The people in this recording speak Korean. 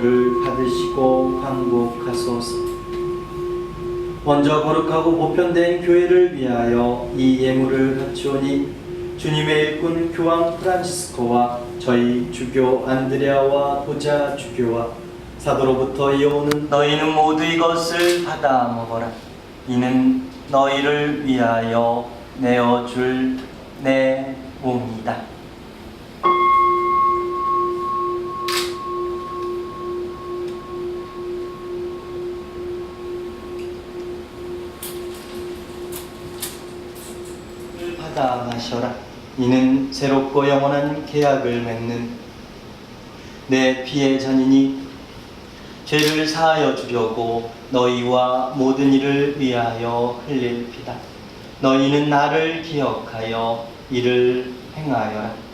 를 받으시고 광복하소서. 먼저 거룩하고 보편된 교회를 위하여 이 예물을 바치오니 주님의 일꾼 교황 프란치스코와 저희 주교 안드레아와 보자 주교와 사도로부터 이어오는 너희는 모두 이것을 받아 먹어라. 이는 너희를 위하여 내어줄 내 몸이다. 마셔라. 이는 새롭고 영원한 계약을 맺는 내 피의 잔이니 죄를 사하여 주려고 너희와 모든 이를 위하여 흘릴 피다. 너희는 나를 기억하여 이를 행하여라.